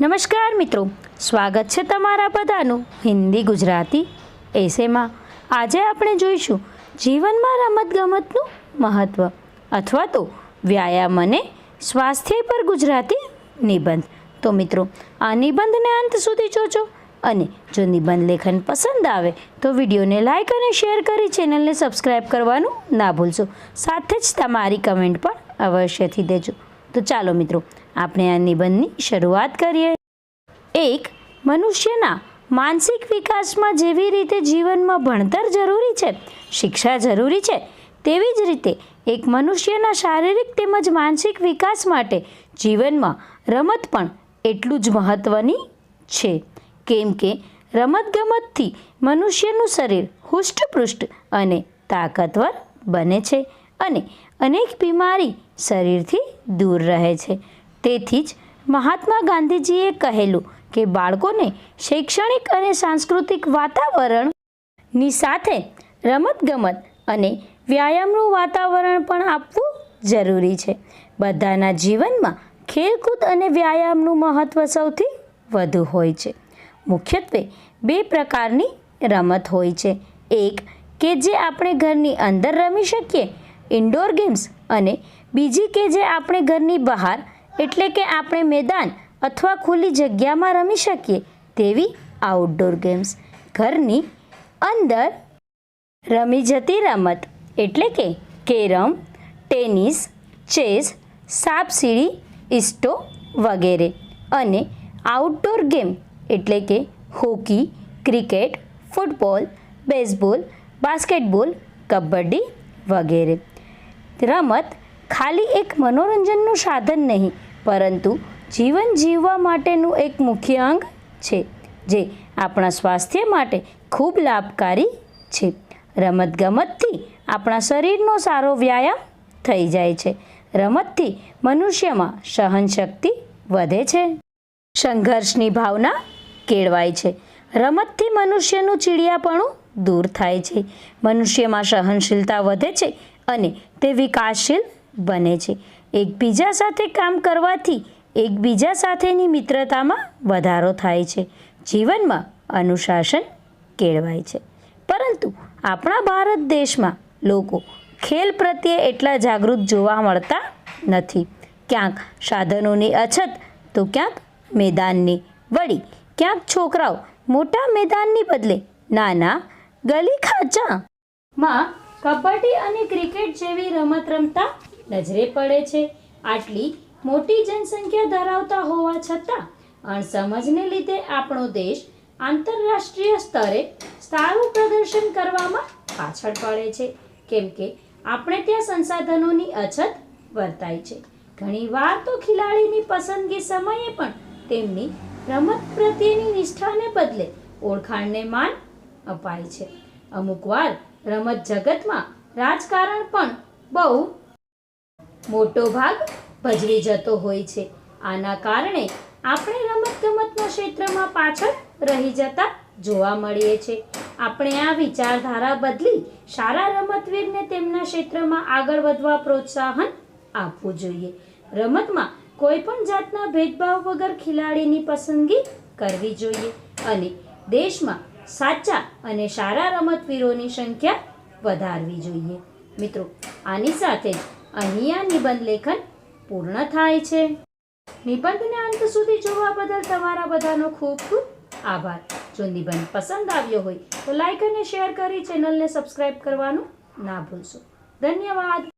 નમસ્કાર મિત્રો. સ્વાગત છે તમારા બધાનું હિન્દી ગુજરાતી એસેમાં. આજે આપણે જોઈશું જીવનમાં રમતગમતનું મહત્ત્વ અથવા તો વ્યાયામ અને સ્વાસ્થ્ય પર ગુજરાતી નિબંધ. તો મિત્રો, આ નિબંધને અંત સુધી જોજો અને જો નિબંધ લેખન પસંદ આવે તો વિડીયોને લાઇક અને શેર કરી ચેનલને સબસ્ક્રાઈબ કરવાનું ના ભૂલશો. સાથે જ તમારી કમેન્ટ પણ અવશ્યથી દેજો. તો ચાલો મિત્રો, આપણે આ નિબંધની શરૂઆત કરીએ. એક, મનુષ્યના માનસિક વિકાસમાં જેવી રીતે જીવનમાં ભણતર જરૂરી છે, શિક્ષા જરૂરી છે, તેવી જ રીતે એક મનુષ્યના શારીરિક તેમજ માનસિક વિકાસ માટે જીવનમાં રમત પણ એટલું જ મહત્ત્વની છે. કેમ કે રમતગમતથી મનુષ્યનું શરીર હુષ્ટપૃષ્ટ અને તાકાતવર બને છે. અને અનેક બીમારી શરીરથી દૂર રહે છે. તેથી જ મહાત્મા ગાંધીજીએ કહેલું કે બાળકોને શૈક્ષણિક અને સાંસ્કૃતિક વાતાવરણની સાથે રમતગમત અને વ્યાયામનું વાતાવરણ પણ આપવું જરૂરી છે. બધાના જીવનમાં ખેલકૂદ અને વ્યાયામનું મહત્ત્વ સૌથી વધુ હોય છે. મુખ્યત્વે બે પ્રકારની રમત હોય છે. એક કે જે આપણે ઘરની અંદર રમી શકીએ ઇન્ડોર ગેમ્સ અને બીજી કે જે આપણે ઘરની બહાર, એટલે કે આપણે મેદાન અથવા ખુલ્લી જગ્યામાં રમી શકીએ તેવી આઉટડોર ગેમ્સ ઘરની અંદર રમી જતી રમત એટલે કે કેરમ, ટેનિસ, ચેસ, સાપસીડી ઇસ્ટો વગેરે અને આઉટડોર ગેમ એટલે કે hockey, cricket, football, baseball, basketball, kabaddi વગેરે. રમત ખાલી એક મનોરંજનનું સાધન નહીં, પરંતુ જીવન જીવવા માટેનું એક મુખ્ય અંગ છે, જે આપણા સ્વાસ્થ્ય માટે ખૂબ લાભકારી છે. રમતગમતથી આપણા શરીરનો સારો વ્યાયામ થઈ જાય છે. રમતથી મનુષ્યમાં સહનશક્તિ વધે છે. સંઘર્ષની ભાવના કેળવાય છે. રમતથી મનુષ્યનું ચીડિયાપણું દૂર થાય છે. મનુષ્યમાં સહનશીલતા વધે છે અને તે વિકાસશીલ બને છે. એકબીજા સાથે કામ કરવાથી એકબીજા સાથેની મિત્રતામાં વધારો થાય છે. જીવનમાં અનુશાસન કેળવાય છે. પરંતુ આપણા ભારત દેશમાં લોકો ખેલ પ્રત્યે એટલા જાગૃત જોવા મળતા નથી. ક્યાંક સાધનોની અછત તો ક્યાંક મેદાનની વળી, ક્યાંક છોકરાઓ મોટા મેદાનની બદલે નાના ગલી ખાંચામાં કબડ્ડી અને ક્રિકેટ જેવી રમત રમતા નજરે પડે છે. આટલી મોટી જનસંખ્યા ધરાવતા હોવા છતાં અણસમજને લીધે આપણો દેશ આંતરરાષ્ટ્રીય સ્તરે સારું પ્રદર્શન કરવામાં પાછળ પડે છે. કેમ કે આપણે ત્યાં સંસાધનોની અછત વર્તાય છે. ઘણીવાર તો ખેલાડીની પસંદગી સમયે પણ તેમની રમત પ્રત્યેની નિષ્ઠાને બદલે ઓળખાણને માન અપાય છે. અમુકવાર રમત જગતમાં રાજકારણ પણ બહુ મોટો ભાગ ભજવી જતો હોય છે. આના કારણે આપણે રમતગમતના ક્ષેત્રમાં પાછળ રહી જતા જોવા મળીએ છીએ આપણે આ વિચારધારા બદલી સારા રમતવીરને તેમના ક્ષેત્રમાં આગળ વધવા પ્રોત્સાહન આપવું જોઈએ. રમતમાં કોઈ પણ જાતના ભેદભાવ વગર ખેલાડીની પસંદગી કરવી જોઈએ. અને દેશમાં સાચા અને સારા રમતવીરોની સંખ્યા વધારવી જોઈએ. મિત્રો, આની સાથે જ અહીંયા નિબંધ લેખન પૂર્ણ થાય છે. નિબંધને અંત સુધી જોવા બદલ તમારા બધાનો ખૂબ ખૂબ આભાર. જો નિબંધ પસંદ આવ્યો હોય તો લાઈક અને શેર કરી ચેનલને સબસ્ક્રાઈબ કરવાનું ના ભૂલશો. ધન્યવાદ.